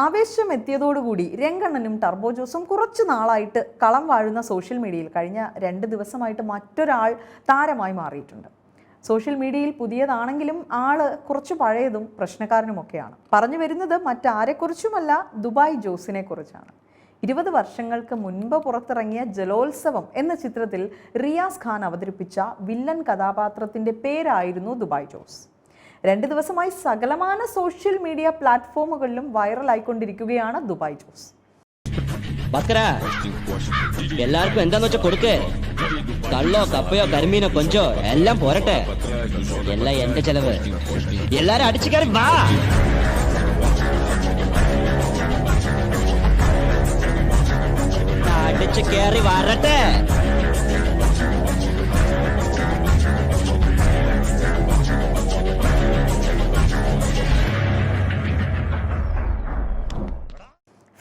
ആവേശം എത്തിയതോടുകൂടി രംഗണ്ണനും ടർബോ ജോസും കുറച്ചു നാളായിട്ട് കളം വാഴുന്ന സോഷ്യൽ മീഡിയയിൽ കഴിഞ്ഞ രണ്ട് ദിവസമായിട്ട് മറ്റൊരാൾ താരമായി മാറിയിട്ടുണ്ട്. സോഷ്യൽ മീഡിയയിൽ പുതിയതാണെങ്കിലും ആൾ കുറച്ച് പഴയതും പ്രശ്നക്കാരനുമൊക്കെയാണ്. പറഞ്ഞു വരുന്നത് മറ്റാരെക്കുറിച്ചുമല്ല ദുബായ് ജോസിനെ കുറിച്ചാണ് ഇരുപത് വർഷങ്ങൾക്ക് മുൻപ് പുറത്തിറങ്ങിയ ജലോത്സവം എന്ന ചിത്രത്തിൽ റിയാസ് ഖാൻ അവതരിപ്പിച്ച വില്ലൻ കഥാപാത്രത്തിന്റെ പേരായിരുന്നു ദുബായ് ജോസ്. രണ്ട് ദിവസമായി സകലമാന സോഷ്യൽ മീഡിയ പ്ലാറ്റ്ഫോമുകളിലും വൈറലായിക്കൊണ്ടിരിക്കുകയാണ് ദുബായ് ജോസ്. എല്ലാവർക്കും എന്താന്ന് വെച്ചാൽ കൊടുക്കേ. കള്ളോ കപ്പയോ കരിമീനോ കൊഞ്ചോ എല്ലാം പോരട്ടെ. എല്ലാം എന്റെ ചെലവ്. എല്ലാരും അടിച്ചു കയറി വാ. അടിച്ചു കയറി വരട്ടെ.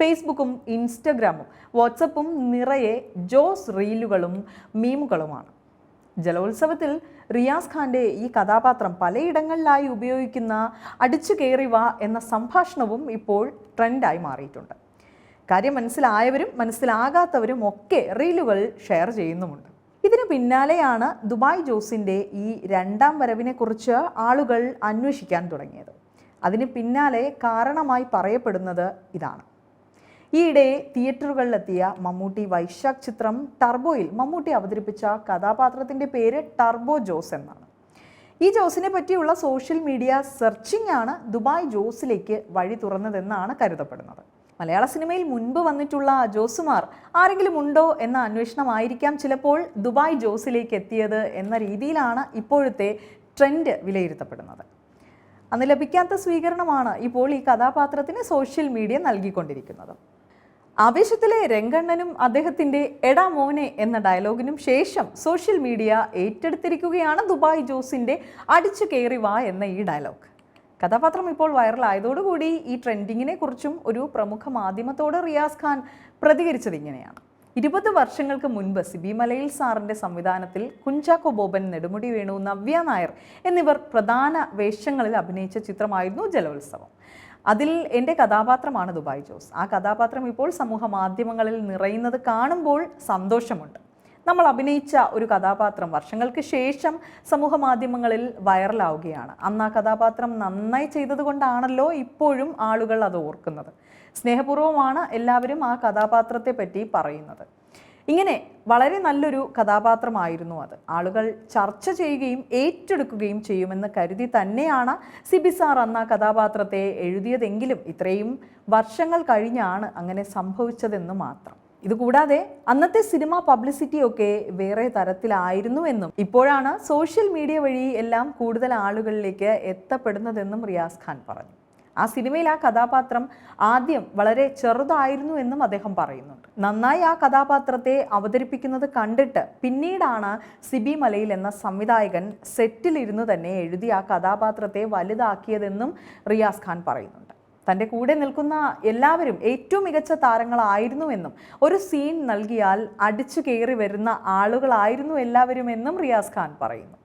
ഫേസ്ബുക്കും ഇൻസ്റ്റഗ്രാമും വാട്സപ്പും നിറയെ ജോസ് റീലുകളും മീമുകളുമാണ്. ജലോത്സവത്തിൽ റിയാസ് ഖാന്റെ ഈ കഥാപാത്രം പലയിടങ്ങളിലായി ഉപയോഗിക്കുന്ന അടിച്ചു കയറിവ എന്ന സംഭാഷണവും ഇപ്പോൾ ട്രെൻഡായി മാറിയിട്ടുണ്ട്. കാര്യം മനസ്സിലായവരും മനസ്സിലാകാത്തവരും ഒക്കെ റീലുകൾ ഷെയർ ചെയ്യുന്നുമുണ്ട്. ഇതിന് പിന്നാലെയാണ് ദുബായ് ജോസിന്റെ ഈ രണ്ടാം വരവിനെക്കുറിച്ച് ആളുകൾ അന്വേഷിക്കാൻ തുടങ്ങിയത്. അതിന് പിന്നാലെ കാരണമായി പറയപ്പെടുന്നത് ഇതാണ്. ഈയിടെ തിയേറ്ററുകളിലെത്തിയ മമ്മൂട്ടി വൈശാഖ് ചിത്രം ടർബോയിൽ മമ്മൂട്ടി അവതരിപ്പിച്ച കഥാപാത്രത്തിന്റെ പേര് ടർബോ ജോസ് എന്നാണ്. ഈ ജോസിനെ പറ്റിയുള്ള സോഷ്യൽ മീഡിയ സെർച്ചിങ് ആണ് ദുബായ് ജോസിലേക്ക് വഴി തുറന്നതെന്നാണ് കരുതപ്പെടുന്നത്. മലയാള സിനിമയിൽ മുൻപ് വന്നിട്ടുള്ള ജോസുമാർ ആരെങ്കിലും ഉണ്ടോ എന്ന അന്വേഷണമായിരിക്കാം ചിലപ്പോൾ ദുബായ് ജോസിലേക്ക് എത്തിയത് എന്ന രീതിയിലാണ് ഇപ്പോഴത്തെ ട്രെൻഡ് വിലയിരുത്തപ്പെടുന്നത്. അന്ന് ലഭിക്കാത്ത സ്വീകരണമാണ് ഇപ്പോൾ ഈ കഥാപാത്രത്തിന് സോഷ്യൽ മീഡിയ നൽകിക്കൊണ്ടിരിക്കുന്നത്. ആവേശത്തിലെ രംഗണ്ണനും അദ്ദേഹത്തിന്റെ എടാ മോനെ എന്ന ഡയലോഗിനും ശേഷം സോഷ്യൽ മീഡിയ ഏറ്റെടുത്തിരിക്കുകയാണ് ദുബായ് ജോസിന്റെ അടിച്ചു കയറി വാ എന്ന ഈ ഡയലോഗ്. കഥാപാത്രം ഇപ്പോൾ വൈറലായതോടുകൂടി ഈ ട്രെൻഡിങ്ങിനെ കുറിച്ചും ഒരു പ്രമുഖ മാധ്യമത്തോട് റിയാസ് ഖാൻ പ്രതികരിച്ചത് ഇങ്ങനെയാണ്. ഇരുപത് വർഷങ്ങൾക്ക് മുൻപ് സിബി മലയിൽ സാറിന്റെ സംവിധാനത്തിൽ കുഞ്ചാക്കോ ബോബൻ നെടുമുടി വേണു നവ്യ നായർ എന്നിവർ പ്രധാന വേഷങ്ങളിൽ അഭിനയിച്ച ചിത്രമായിരുന്നു ജലോത്സവം. അതിൽ എന്റെ കഥാപാത്രമാണ് ദുബായ് ജോസ്. ആ കഥാപാത്രം ഇപ്പോൾ സമൂഹ മാധ്യമങ്ങളിൽ നിറയുന്നത് കാണുമ്പോൾ സന്തോഷമുണ്ട്. നമ്മൾ അഭിനയിച്ച ഒരു കഥാപാത്രം വർഷങ്ങൾക്ക് ശേഷം സമൂഹ മാധ്യമങ്ങളിൽ വൈറലാവുകയാണ്. അന്ന് ആ കഥാപാത്രം നന്നായി ചെയ്തതുകൊണ്ടാണല്ലോ ഇപ്പോഴും ആളുകൾ അത് ഓർക്കുന്നത്. സ്നേഹപൂർവമാണ് എല്ലാവരും ആ കഥാപാത്രത്തെ പറ്റി പറയുന്നത്. ഇങ്ങനെ വളരെ നല്ലൊരു കഥാപാത്രമായിരുന്നു അത്. ആളുകൾ ചർച്ച ചെയ്യുകയും ഏറ്റെടുക്കുകയും ചെയ്യുമെന്ന് കരുതി തന്നെയാണ് സിബിസാർ എന്ന കഥാപാത്രത്തെ എഴുതിയതെങ്കിലും ഇത്രയും വർഷങ്ങൾ കഴിഞ്ഞാണ് അങ്ങനെ സംഭവിച്ചതെന്ന് മാത്രം. ഇതുകൂടാതെ അന്നത്തെ സിനിമ പബ്ലിസിറ്റി ഒക്കെ വേറെ തരത്തിലായിരുന്നു എന്നും ഇപ്പോഴാണ് സോഷ്യൽ മീഡിയ വഴി എല്ലാം കൂടുതൽ ആളുകളിലേക്ക് എത്തപ്പെടുന്നതെന്നും റിയാസ് ഖാൻ പറഞ്ഞു. ആ സിനിമയിൽ ആ കഥാപാത്രം ആദ്യം വളരെ ചെറുതായിരുന്നു എന്നും അദ്ദേഹം പറയുന്നുണ്ട്. നന്നായി ആ കഥാപാത്രത്തെ അവതരിപ്പിക്കുന്നത് കണ്ടിട്ട് പിന്നീടാണ് സിബി മലയിൽ എന്ന സംവിധായകൻ സെറ്റിലിരുന്ന് തന്നെ എഴുതി ആ കഥാപാത്രത്തെ വലുതാക്കിയതെന്നും റിയാസ് ഖാൻ പറയുന്നുണ്ട്. തന്റെ കൂടെ നിൽക്കുന്ന എല്ലാവരും ഏറ്റവും മികച്ച താരങ്ങളായിരുന്നുവെന്നും ഒരു സീൻ നൽകിയാൽ അടിച്ചു കയറി വരുന്ന ആളുകളായിരുന്നു എല്ലാവരും എന്നും റിയാസ് ഖാൻ പറയുന്നു.